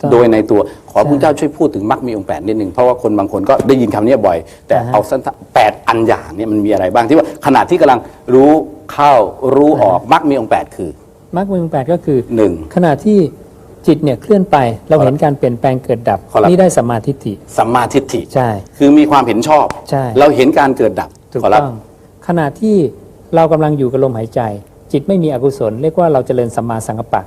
ต้องโดยในตัวขอพระคุณเจ้าช่วยพูดถึงมรรคมีองค์แปดนิดนึงเพราะว่าคนบางคนก็ได้ยินคำนี้บ่อย แต่อ่าฮะเอาสั้นๆแปดอันอย่างเนี่ยมันมีอะไรบ้างที่ว่าขณะที่กำลังรู้เข้ารู้ออกมรรคมีองค์แปดคือมรรคมีองค์แปดก็คือหนึ่ง ขณะที่จิตเนี่ยเคลื่อนไปเราเห็นการเปลี่ยนแปลงเกิดดับครับ นี่ได้สัมมาทิฏฐิสัมมาทิฏฐิใช่ คือมีความเห็นชอบ ใช่ เราเห็นการเกิดดับถูกขอรับต้องขณะที่เรากำลังอยู่กับลมหายใจ จิตไม่มีอกุศล เรียกว่าเราเจริญสัมมาสังกัปปะ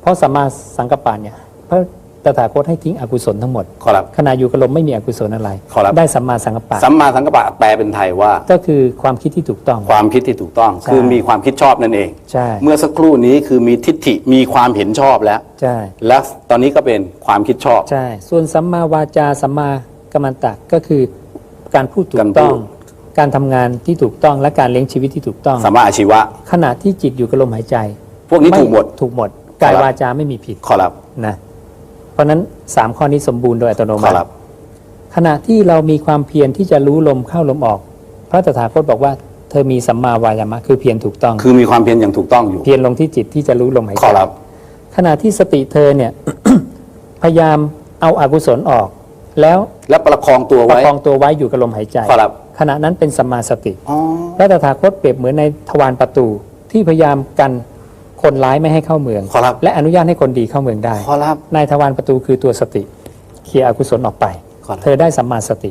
เพราะสัมมาสังกัปปะเนี่ยพระ ตถาคตให้ทิ้งอกุศลทั้งหมดขอรับขณะอยู่กับลมไม่มีอกุศลอะไร ขอรับ ได้สัมมาสังกัปปะ สัมมาสังกัปปะแปลเป็นไทยว่า ก็คือความคิดที่ถูกต้อง ความคิดที่ถูกต้อง ใช่ คือมีความคิดชอบนั่นเอง ใช่เมื่อสักครู่นี้คือมีทิฏฐิมีความเห็นชอบแล้ว ใช่ และตอนนี้ก็เป็นความคิดชอบ ใช่ ส่วนสัมมาวาจาสัมมากัมมันตะก็คือการพูดถูการกพูดต้องการทำงานที่ถูกต้องและการเลี้ยงชีวิตที่ถูกต้อง สัมมาอาชีวะ ขณะที่จิตอยู่กับลมหายใจพวกนี้ไถูกหมด ถูกหมดครักาบยวาจาไม่มีผิดขอรับ นะ เพราะฉะนั้นสามข้อนี้สมบูรณ์โดยอัตโนขมัอติรับขณะที่เรามีความเพียรที่จะรู้ลมเข้าลมออก พระตถาคตบอกว่าเธอมีสัมมาวายามะคือเพียรถูกต้อง คือมีความเพียรอย่างถูกต้องอยู่ เพียรลงที่จิตที่จะรู้ลมหายขใจอรับ ขณะที่สติเธอเนี่ย พยายามเอาอากุศลออก แล้วและประคองตัวประไว้คองตัวไว้อยู่กับลมหายใจขอรับ ขณะนั้นเป็นสัมมาสติ อ๋อ พระตถาคตเปรียบเหมือนในทวารประตูที่พยายามกัน คนร้ายไม่ให้เข้าเมือง ขอรับ และอนุญาตให้คนดีเข้าเมืองได้ ขอรับ นายทวารประตูคือตัวสติ เคลียร์อกุศลออกไป ขอรับ เธอได้สัมมาสติ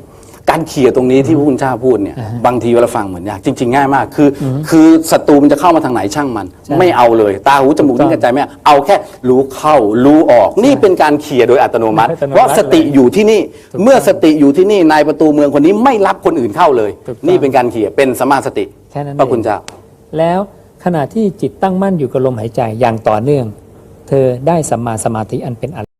การเขี่ยตรงนี้ที่พระคุณเจ้าพูดเนี่ย บางทีเวลาฟังเหมือนยาก จริง ๆ ง่ายมาก คืออคือศัตรูมันจะเข้ามาทางไหนช่างมันใช่ไม่เอาเลย ตาหูจมูกถูกต้นิ้องวกระใจไม่เอาเอาแค่รู้เข้ารู้ออก นี่เป็นการเขี่ยโดยอัตโนมัติ อัตโนมัติเพราะสติอยู่ที่นี่ถูกต้องเมื่อสติอยู่ที่นี่ นายประตูเมืองคนนี้ไม่รับคนอื่นเข้าเลย ถูกต้องนี่เป็นการเขี่ยเป็นสมมาสติ แค่นั้นพระคุณเองเจ้า แล้ว ขณะที่จิตตั้งมั่นอยู่กับลมหายใจอย่างต่อเนื่อง เธอได้สัมมาสมาธิอันเป็นอร